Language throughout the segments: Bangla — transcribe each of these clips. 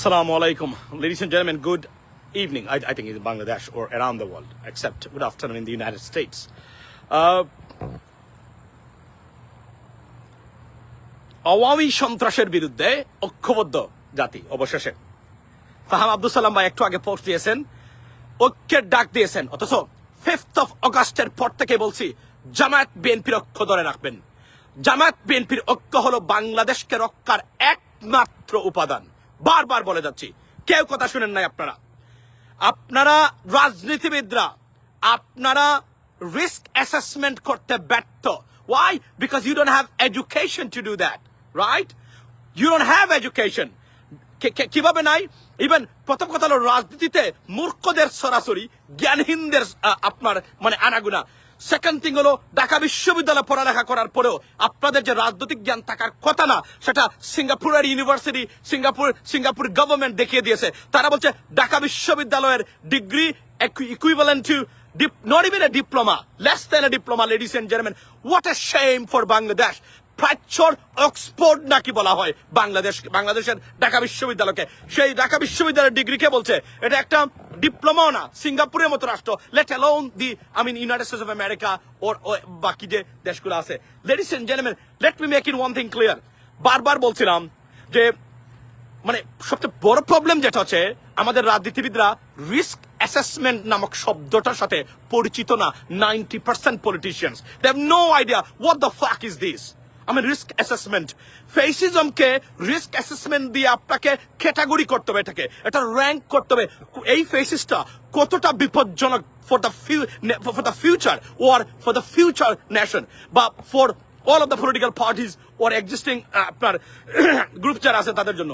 Assalamu alaikum. Ladies and gentlemen, good evening. I, I think it's Bangladesh or around the world, except good afternoon in the United States. Uh, Awami সন্ত্রাসের বিরুদ্ধে ঐক্যবদ্ধ জাতি অবশেষে ফাহাম আব্দুল সালাম ভাই একটু আগে পোস্ট দিয়েছেন ঐক্যের ডাক দিয়েছেন অথচ ফিফথ অফ অগাস্টের পর থেকে বলছি জামায়াত বিএনপির ঐক্য ধরে রাখবেন জামায়াত বিএনপির ঐক্য হলো বাংলাদেশকে রক্ষার একমাত্র উপাদান বারবার বলে যাচ্ছি, কেউ কথা শুনেন নাই আপনারা। আপনারা রাজনীতিবিদরা, আপনারা রিস্ক অ্যাসেসমেন্ট করতে ব্যর্থ। Why because you don't have education to do that right you don't have education কীভাবে নাই? ইভেন প্রথম কথা হলো, রাজনীতিতে মূর্খদের সরাসরি, জ্ঞানহীনদের আপনার মানে আনাগুনা। সেকেন্ড থিং হলো ঢাকা বিশ্ববিদ্যালয়ে পড়ালেখা করার পরেও আপনাদের যে রাজনৈতিক জ্ঞান থাকার কথা না সেটা সিঙ্গাপুরের ইউনিভার্সিটি সিঙ্গাপুর সিঙ্গাপুর গভর্নমেন্ট দেখিয়ে দিয়েছে তারা বলছে ঢাকা বিশ্ববিদ্যালয়ের degree equivalent to not even a diploma, less than a diploma, ladies and gentlemen. What a. প্রাচ্যর অক্সফোর্ড নাকি বলা হয়? বাংলাদেশ, বাংলাদেশের ঢাকা বিশ্ববিদ্যালয়কে। সেই ঢাকা বিশ্ববিদ্যালয়ের ডিগ্রি কে বলছে? এটা একটা ডিপ্লোমাও না, সিঙ্গাপুরের মতো রাষ্ট্র। Let alone the I mean United States of America or বাকি যে দেশগুলো আছে। Ladies and gentleman let me make in one thing clear বারবার বলছিলাম যে মানে সবচেয়ে বড় প্রবলেম যেটা হচ্ছে, আমাদের রাজনীতিবিদরা রিস্ক অ্যাসেসমেন্ট নামক শব্দটার সাথে পরিচিত না ninety percent politicians they have no idea what the fuck is this আমি রিস্ক অ্যাসেসমেন্ট ফেসিজমকে রিস্ক অ্যাসেসমেন্ট দিয়ে আপনাকে ক্যাটাগরি করতে হবে এটাকে। এটা র্যাঙ্ক করতে হবে। এই ফেসিসটা কতটা বিপজ্জনক for the few for the future or for the future nation বা for all of the political parties or existing আপনার গ্রুপ যারা আছে তাদের জন্য।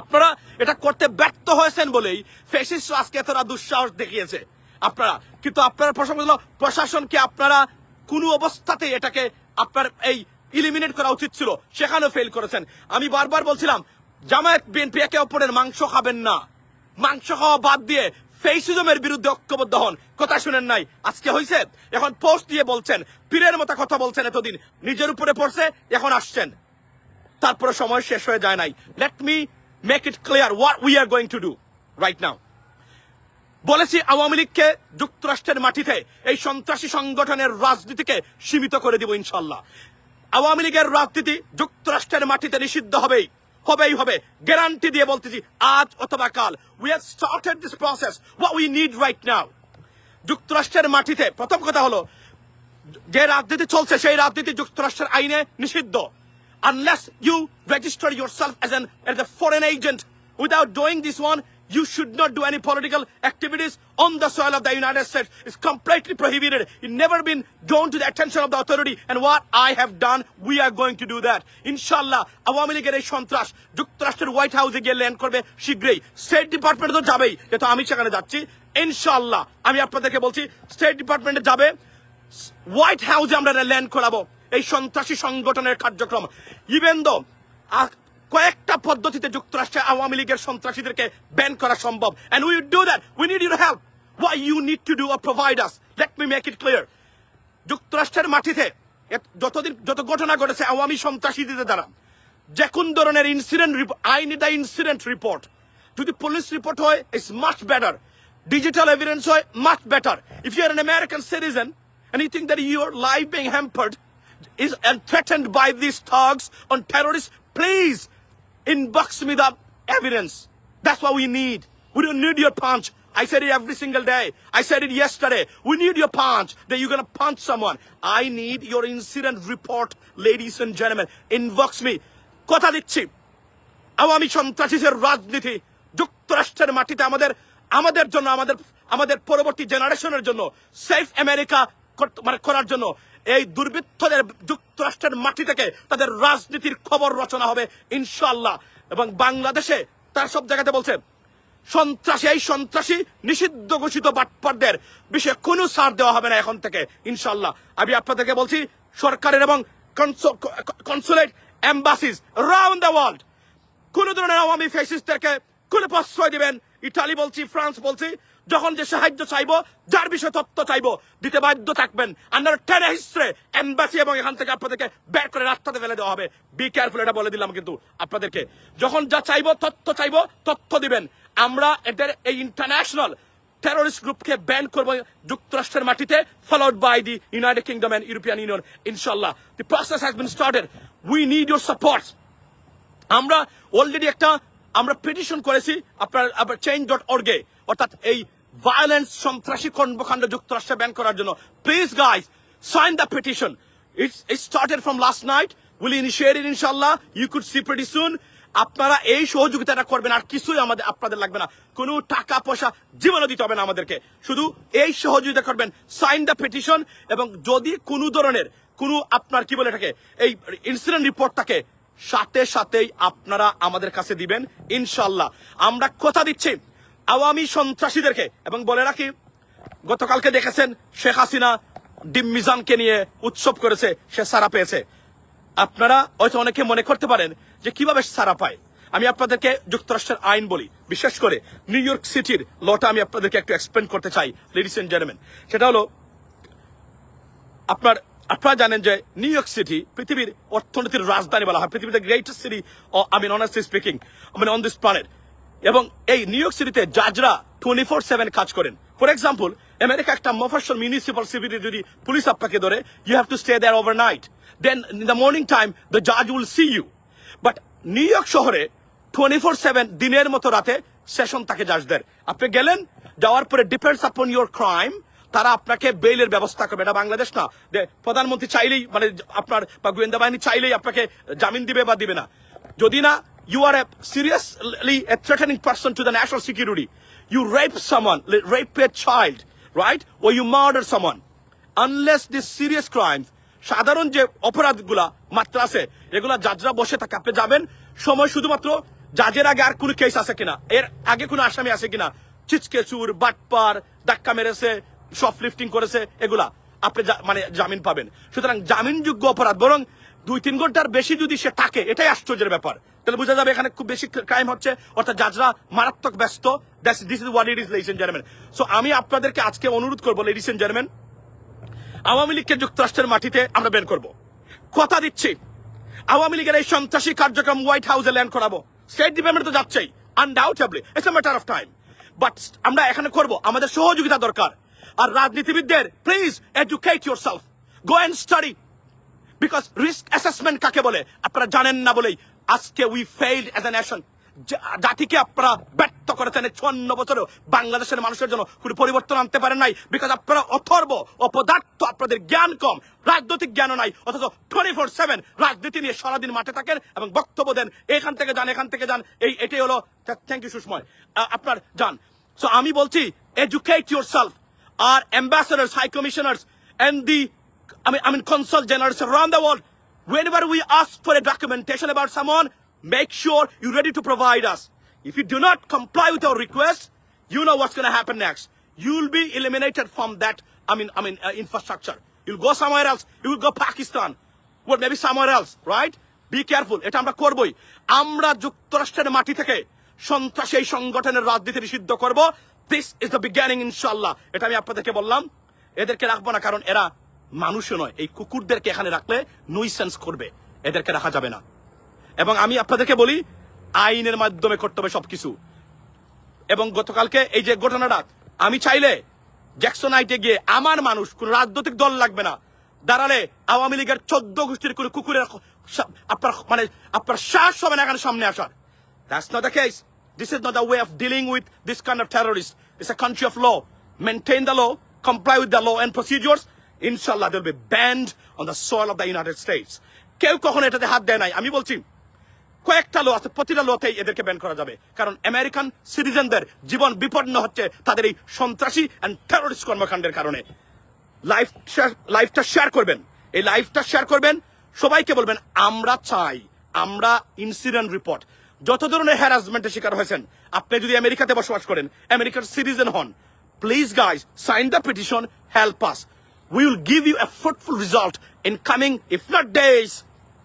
আপনারা এটা করতে ব্যর্থ হয়েছেন বলেই ফেসিস আজকে এতটা দুঃসাহস দেখিয়েছে আপনারা। কিন্তু আপনারা হলো প্রশাসনকে আপনারা কোনো অবস্থাতে এটাকে আপনার এই ইলিমিনেট করা উচিত ছিল। সেখানেও ফেল করেছেন। আমি বারবার বলছিলাম, জামায়াত বিএনপি একে অপরের মাংস খাবেন না। মাংস খাওয়া বাদ দিয়ে ফেসিজমের বিরুদ্ধে ঐক্যবদ্ধ হন। কথা শুনেন নাই। আজকে হয়েছে এখন পোস্ট দিয়ে বলছেন। পীরের মতো কথা বলছেন এতদিন। নিজের উপরে পড়ছে, এখন আসছেন। তারপরে সময় শেষ হয়ে যায় নাই। Let me make it clear what we are going to do right now বলেছি আওয়ামী লীগকে যুক্তরাষ্ট্রের মাটিতে এই সন্ত্রাসী সংগঠনের রাজনীতিকে সীমিত করে দিব ইনশাল্লাহ। আওয়ামী লীগের রাজনীতি যুক্তরাষ্ট্রের মাটিতে নিষিদ্ধ হবেই। হবেই হবে। গ্যারান্টি দিয়ে বলতেছি, আজ অথবা কাল। We have started this process what we need right now যুক্তরাষ্ট্রের মাটিতে, প্রথম কথা হলো, যে রাজনীতি চলছে, সেই রাজনীতি যুক্তরাষ্ট্রের আইনে নিষিদ্ধ। Unless you register yourself as an, as a foreign agent without doing this one you should not do any political activities on the soil of the united states it's completely prohibited it never been drawn to the attention of the authority and what i have done we are going to do that inshallah Awami লীগের এই সন্ত্রাস যুক্তরাষ্ট্রের হোয়াইট হাউসে গিয়ে ল্যান্ড করবে শীঘ্রই স্টেট ডিপার্টমেন্ট তো যাবেই যেহেতু আমি সেখানে যাচ্ছি ইনশাল্লাহ আমি আপনাদেরকে বলছি স্টেট ডিপার্টমেন্টে যাবে হোয়াইট হাউসে আমরা ল্যান্ড করাবো এই সন্ত্রাসী সংগঠনের কার্যক্রম ইভেন কয়েকটা পদ্ধতিতে যুক্তরাষ্ট্রে আওয়ামী লীগের সন্ত্রাসীদেরকে ব্যান করা সম্ভব। And we do that we need your help why you need to do or provide us let me make it clear যুক্তরাষ্ট্রের মাটিতে যতদিন যত ঘটনা ঘটেছে আওয়ামী সন্ত্রাসীদের দ্বারা যে কোন ধরনের incident I need the incident report যদি পুলিশ রিপোর্ট হয় it's much better digital evidence হয় much better if you are an American citizen and you think that your life being hampered is and threatened by these thugs on terrorists, please inbox me the evidence. That's what we need. We don't need your punch. I said it every single day. I said it yesterday. We need your punch that you're gonna punch someone. I need your incident report, ladies and gentlemen. Inbox me. কথা দিচ্ছি আওয়ামী সন্ত্রাসীদের রাজনীতি যুক্তরাষ্ট্রের মাটিতে আমাদের আমাদের জন্য আমাদের আমাদের পরবর্তী জেনারেশনের জন্য সেফ আমেরিকা মানে করার জন্য এই দুর্বৃত্তদের যুক্তরাষ্ট্রের মাটি থেকে তাদের রাজনীতির খবর রচনা হবে ইনশাল্লাহ এবং বাংলাদেশে তার সব জায়গাতে বলছে, সন্ত্রাসী, এই সন্ত্রাসী নিষিদ্ধ ঘোষিত বাটপারদের বিষয়ে কোনো সার দেওয়া হবে না এখন থেকে ইনশাল্লাহ আমি আপনাদেরকে বলছি, সরকারের এবং consulate embassies round the world কোন ধরনের আওয়ামী ফেসিস্টদেরকে কোন প্রশ্রয় দিবেন। ইটালি বলছি, ফ্রান্স বলছি যখন যে সাহায্য চাইব, যার বিষয়ে তথ্য চাইব, দিতে বাধ্য থাকবেন। আন্ডার টেনে হিস্ট্রে এম্বাসি এবং এখান থেকে আপনাদেরকে বের করে রাস্তাতে ফেলে দেওয়া হবে। বি কেয়ারফুল এটা বলে দিলাম কিন্তু আপনাদেরকে। যখন যা চাইব, তথ্য চাইব, তথ্য দিবেন। আমরা এদের এই ইন্টারন্যাশনাল টেরোরিস্ট গ্রুপকে ব্যান করব যুক্তরাষ্ট্রের মাটিতে followed by the United Kingdom and European Union ইনশাল্লাহ the process has been started we need your support আমরা অলরেডি একটা, আমরা পিটিশন করেছি, আপনার আপনার চেঞ্জ ডট অর্গে অর্থাৎ এই ভায়োলেন্স সন্ত্রাসী কর্মকাণ্ড যুক্তরাষ্ট্রে ব্যান করার জন্য। Please guys sign the petition it's it started from last night will initiate it ইনশাল্লাহ you could see pretty soon আপনারা এই সহযোগিতাটা করবেন আর কিছুই আমাদের, আপনাদের লাগবে না। কোনো টাকা, পয়সা, জীবনও দিতে হবে না আমাদেরকে। শুধু এই সহযোগিতা করবেন। সাইন দ্য পিটিশন এবং যদি কোনো ধরনের কোনো আপনার কি বলে এটাকে, এই ইনসিডেন্ট রিপোর্টটাকে সাথে সাথেই আপনারা আমাদের কাছে দিবেন ইনশাল্লাহ আমরা কথা দিচ্ছি। আওয়ামী সন্ত্রাসীদেরকে। এবং বলে রাখি, গতকালকে দেখেছেন শেখ হাসিনা ডিম মিজানকে নিয়ে উৎসব করেছে, সে সারা পেয়েছে। আপনারা হয়তো অনেকে মনে করতে পারেন যে কীভাবে সারা পায়। আমি আপনাদেরকে যুক্তরাষ্ট্রের আইন বলি, বিশেষ করে নিউ ইয়র্ক সিটির লটা আমি আপনাদেরকে একটু এক্সপ্লেন করতে চাই লেডিস এন্ড জেন্টলম্যান সেটা হলো, আপনার, আপনারা জানেন যে নিউ ইয়র্ক সিটি পৃথিবীর অর্থনীতির রাজধানী বলা হয় পৃথিবীর greatest city I mean honestly speaking on this planet এবং এই নিউ ইয়র্ক সিটিতে জাজরা টোয়েন্টি ফোর সেভেন কাজ করেন। ফর এক্সাম্পল আমেরিকা একটা মফসল মিউনিসিপাল সিটিতে যদি পুলিশ আপনাকে ধরে you have to stay there overnight then in the morning time the জাজ will see you but New York শহরে টোয়েন্টি ফোর সেভেন দিনের মতো রাতে সেশন থাকে জাজদের আপনি গেলেন, যাওয়ার পরে ডিপেন্ডস আপন ইউর ক্রাইম তারা আপনাকে বেইলের ব্যবস্থা করবে। এটা বাংলাদেশ না। প্রধানমন্ত্রী চাইলেই মানে আপনার বা গোয়েন্দা বাহিনী চাইলেই আপনাকে জামিন দিবে বা দিবে না। যদি না you are a seriously a threatening person to the national security you rape someone rape a child right O you murder someone unless this serious crimes সাধারণ যে অপরাধগুলা মাত্রা আছে, এগুলা জাজরা বসে থাকে আপনি যাবেন। সময় শুধুমাত্র জাজের আগে আর কোনো কেস আছে কিনা, এর আগে কোনো আসামি আছে কিনা। চিচকে চুর বাটপার, ধাক্কা মেরেছে শপলিফটিং করেছে, এগুলা আপনি মানে জামিন পাবেন। সুতরাং জামিনযোগ্য অপরাধ, বরং দুই তিন ঘণ্টার বেশি যদি সে থাকে, এটাই আশ্চর্যের ব্যাপার। তাহলে বোঝা যাবে এখানে খুব বেশি ক্রাইম হচ্ছে। অর্থাৎ জাজরা মারাত্মক ব্যস্ত। This is what it is ladies and gentleman so আমি আপনাদেরকে আজকে অনুরোধ করব লেডিস এন্ড জেন্টলম্যান আওয়ামী লীগকে যুক্তরাষ্ট্রের মাটিতে আমরা বের করব। কথা দিচ্ছি, আওয়ামী লীগের এই সন্ত্রাসী কার্যক্রম হোয়াইট হাউসে ল্যান্ড করাবো। স্টেট ডিপার্টমেন্ট তো যাচ্ছেই undoubtedly it's a matter of time but আমরা এখানে করব, আমাদের সহযোগিতা দরকার। আর রাজনীতিবিদদের please educate yourself go and study because risk assessment কাকে বলে? আপনারা জানেন না বলেই আজকে we failed as a nation জাতিকে আপনারা ব্যর্থ করেছেন চুয়ান্ন বছরেও। বাংলাদেশের মানুষের জন্য কোনো পরিবর্তন আনতে পারেন নাই। বিকজ আপনারা অথর্ব অপদার্থ আপনাদের জ্ঞান কম। রাজনৈতিক জ্ঞানও নাই। অথচ টোয়েন্টি ফোর সেভেন রাজনীতি নিয়ে সারাদিন মাঠে থাকেন এবং বক্তব্য দেন। এখান থেকে যান এখান থেকে যান। এই এটাই হলো থ্যাংক ইউ সুষময়। আপনার যান। সো আমি বলছি educate yourself R ambassadors high commissioners and the I mean, consul generals around the world. Whenever we ask for a documentation about someone, make sure you're ready to provide us. If you do not comply with our request, you know what's going to happen next. You'll be eliminated from that. I mean, I mean, uh, infrastructure. You'll go somewhere else. You will go Pakistan. Well, maybe somewhere else, right? Be careful. এটা আমরা করবই আমরা যুক্তরাষ্ট্রের মাটি থেকে সন্ত্রাসী এই সংগঠনের রাজনীতি নিষিদ্ধ করব দিস ইজ দ্য বিজ্ঞানিং ইনশাল্লাহ এটা আমি আপনাদেরকে বললাম এদেরকে রাখব না কারণ এরা মানুষও নয়, এই কুকুরদেরকে এখানে রাখলে নুইসেন্স করবে, এদেরকে রাখা যাবে না এবং আমি আপনাদেরকে বলি, আইনের মাধ্যমে করতে হবে সবকিছু এবং গতকালকে এই যে ঘটনাটা, আমি চাইলে জ্যাকসন আইটে গিয়ে আমার মানুষ, কোন রাজনৈতিক দল লাগবে না, দাঁড়ালে আওয়ামী লীগের চোদ্দ গোষ্ঠীর কোন কুকুরের আপনার মানে আপনার শ্বাস হবে না এখানে সামনে আসার That's not the case. This is not the way of dealing with this kind of terrorists. It's a country of law. Maintain the. They'll be banned on the soil of the United States. কেউ কখনো এটাতে হাত দেয় নাই। আমি বলছি, কয়েকটা লো আছে, প্রতিটা লোতেই এদেরকে ব্যান করা যাবে। কারণ আমেরিকান সিটিজেনদের জীবন বিপন্ন হচ্ছে তাদের এই সন্ত্রাসী অ্যান্ড টেরোরিস্ট কর্মকাণ্ডের কারণে। লাইফ লাইফটা শেয়ার করবেন। এই লাইফটা শেয়ার করবেন। সবাইকে বলবেন, আমরা চাই, আমরা ইনসিডেন্ট রিপোর্ট যত ধরনের হ্যারাসমেন্টের শিকার হয়েছেন, আপনি যদি আমেরিকাতে বসবাস করেন আমেরিকার সিটিজেন হন please guys sign the petition help us we will give you a fruitful result in coming, if not days,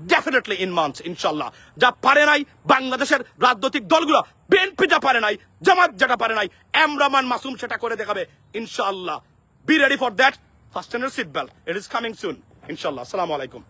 definitely in months ইনশাল্লাহ যা পারে নাই বাংলাদেশের রাজনৈতিক দলগুলো বিএনপি যা পারে নাই জামাত যেটা পারে নাই এমরামান মাসুম সেটা করে দেখাবে ইনশাল্লাহ be ready for that first seat belt it is coming soon ইনশাল্লাহ আসসালামু আলাইকুম